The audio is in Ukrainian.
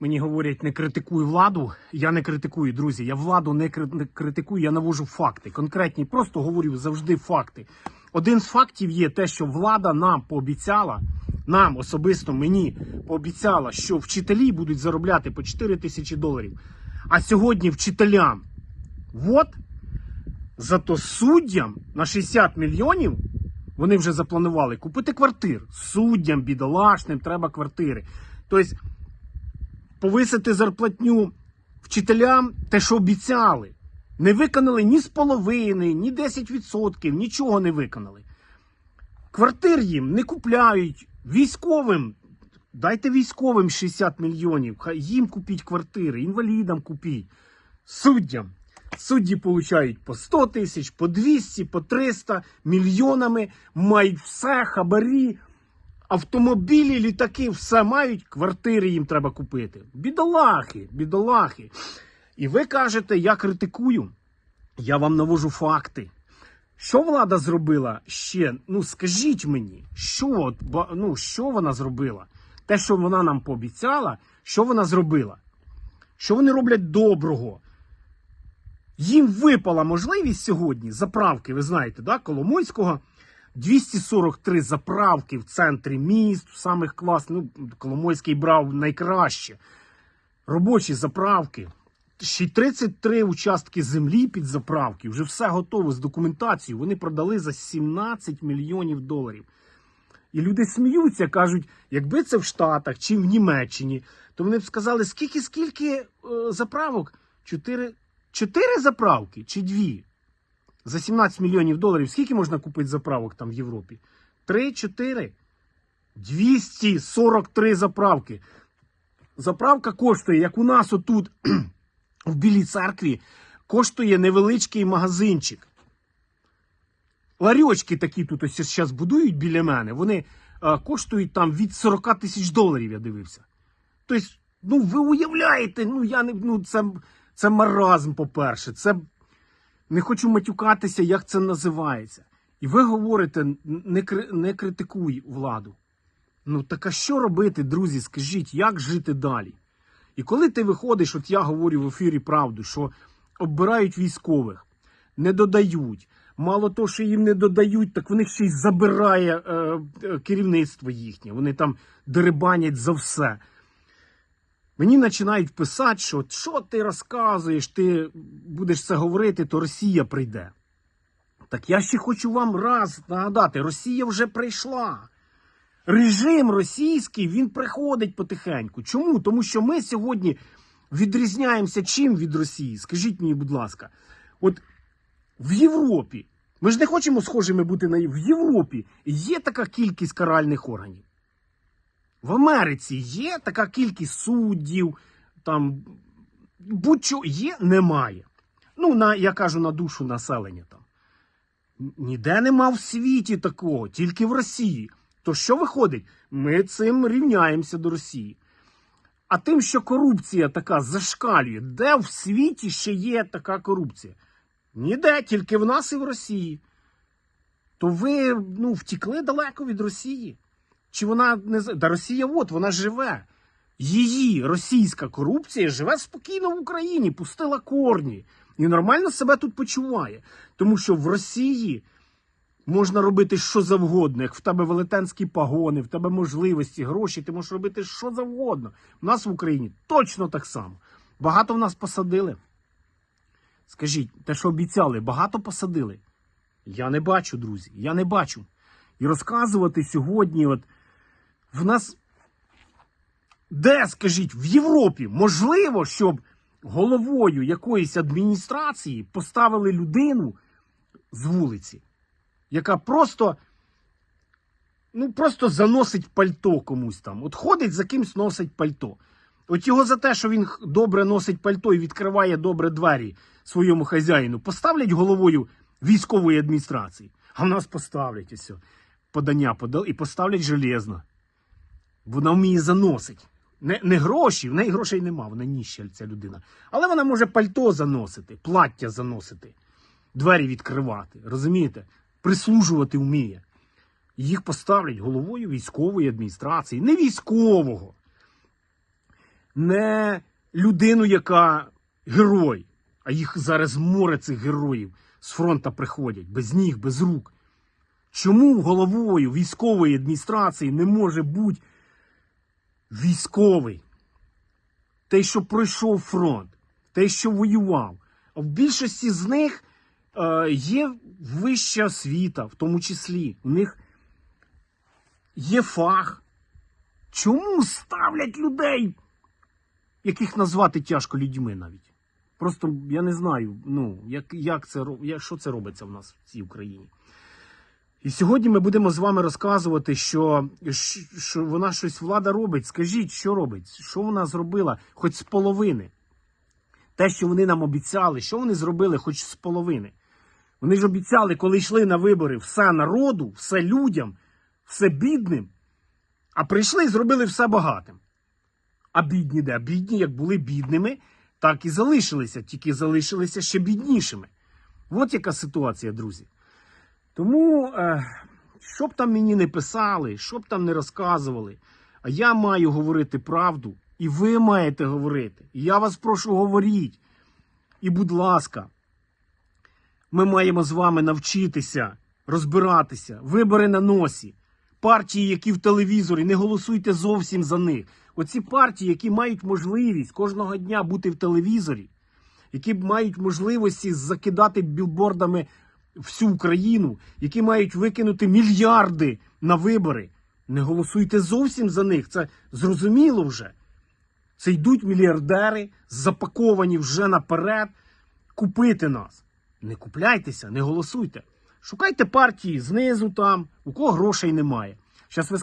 Мені говорять, не критикуй владу. Я не критикую, друзі. Я владу не критикую, я навожу факти. Конкретні, просто говорю завжди факти. Один з фактів є те, що влада нам пообіцяла, нам особисто мені пообіцяла, що вчителі будуть заробляти по 4 тисячі доларів. А сьогодні вчителям, от, зато суддям на 60 мільйонів вони вже запланували купити квартир. Суддям, бідолашним треба квартири. Тобто повисити зарплатню вчителям те, що обіцяли. Не виконали ні з половини, ні 10%, нічого не виконали. Квартир їм не купляють. Військовим, дайте військовим 60 мільйонів, їм купіть квартири, інвалідам купіть, суддям. Судді получають по 100 тисяч, по 200, по 300 мільйонами, мають все, хабарі, автомобілі, літаки, все мають, квартири їм треба купити. Бідолахи, бідолахи. І ви кажете, я критикую. Я вам навожу факти. Що влада зробила ще? Ну скажіть мені, що, ну, що вона зробила? Те, що вона нам пообіцяла, що вона зробила? Що вони роблять доброго? Їм випала можливість сьогодні заправки, ви знаєте, да, Коломойського. 243 заправки в центрі міст, самих класних. Ну, Коломойський брав найкраще. Робочі заправки. Ще 33 участки землі під заправки. Вже все готово з документацією. Вони продали за 17 мільйонів доларів. І люди сміються, кажуть, якби це в Штатах чи в Німеччині, то вони б сказали, скільки, скільки е, заправок? Чотири заправки чи дві? За 17 мільйонів доларів скільки можна купити заправок там в Європі? Три, чотири? 243 заправки. Заправка коштує, як у нас отут в Білій церкві, коштує невеличкий магазинчик. Ларьочки такі тут ось зараз будують біля мене. Вони е, коштують там від 40 тисяч доларів, я дивився. Тобто, ну ви уявляєте, ну я не ну це, це маразм, по-перше. Це не хочу матюкатися, як це називається. І ви говорите, не, кри- не критикуй владу. Ну так а що робити, друзі? Скажіть, як жити далі? І коли ти виходиш, от я говорю в ефірі правду, що оббирають військових, не додають. Мало того, що їм не додають, так в них ще й забирає е, е, керівництво їхнє. Вони там дерибанять за все. Мені починають писати, що що ти розказуєш, ти будеш це говорити, то Росія прийде. Так я ще хочу вам раз нагадати: Росія вже прийшла. Режим російський він приходить потихеньку. Чому? Тому що ми сьогодні відрізняємося чим від Росії? Скажіть мені, будь ласка, от в Європі, ми ж не хочемо схожими бути на в Європі є така кількість каральних органів. В Америці є така кількість суддів, там будь-що є, немає. Ну, на, я кажу на душу населення там. Ніде нема в світі такого, тільки в Росії. То що виходить? Ми цим рівняємося до Росії. А тим, що корупція така зашкалює, де в світі ще є така корупція? Ніде, тільки в нас і в Росії. То ви ну, втікли далеко від Росії. Чи вона не з- Росія, от вона живе. Її російська корупція живе спокійно в Україні, пустила корні і нормально себе тут почуває. Тому що в Росії можна робити що завгодно. Як в тебе велетенські пагони, в тебе можливості, гроші, ти можеш робити що завгодно. У нас в Україні точно так само. Багато в нас посадили. Скажіть, те, що обіцяли, багато посадили? Я не бачу, друзі. Я не бачу. І розказувати сьогодні, от в нас. Де, скажіть, в Європі можливо, щоб головою якоїсь адміністрації поставили людину з вулиці, яка просто, ну, просто заносить пальто комусь там. От ходить за кимсь носить пальто. От його за те, що він добре носить пальто і відкриває добре двері своєму хазяїну, поставлять головою військової адміністрації. А в нас поставлять ось подання подали і поставлять железно. Вона вміє заносить. Не, не гроші, в неї грошей нема, вона ніща ця людина. Але вона може пальто заносити, плаття заносити, двері відкривати. Розумієте? Прислужувати вміє. Їх поставлять головою військової адміністрації, не військового. не людину, яка герой, а їх зараз море цих героїв з фронта приходять, без ніг, без рук. Чому головою військової адміністрації не може бути військовий? Той, що пройшов фронт, той, що воював. А в більшості з них е, є вища освіта, в тому числі. У них є фах. Чому ставлять людей, яких назвати тяжко людьми навіть? Просто я не знаю, ну, як, як це, як, що це робиться в нас в цій Україні. І сьогодні ми будемо з вами розказувати, що, що вона щось влада робить. Скажіть, що робить? Що вона зробила хоч з половини? Те, що вони нам обіцяли, що вони зробили хоч з половини? Вони ж обіцяли, коли йшли на вибори, все народу, все людям, все бідним, а прийшли і зробили все багатим. А бідні де? Бідні, як були бідними, так і залишилися, тільки залишилися ще біднішими. От яка ситуація, друзі. Тому, е, що б там мені не писали, що б там не розказували, а я маю говорити правду, і ви маєте говорити. І я вас прошу говоріть. І, будь ласка, ми маємо з вами навчитися розбиратися. Вибори на носі. Партії, які в телевізорі, не голосуйте зовсім за них. Оці партії, які мають можливість кожного дня бути в телевізорі, які мають можливості закидати білбордами всю Україну, які мають викинути мільярди на вибори. Не голосуйте зовсім за них. Це зрозуміло вже. Це йдуть мільярдери, запаковані вже наперед, купити нас. Не купляйтеся, не голосуйте. Шукайте партії знизу там, у кого грошей немає. Зараз ви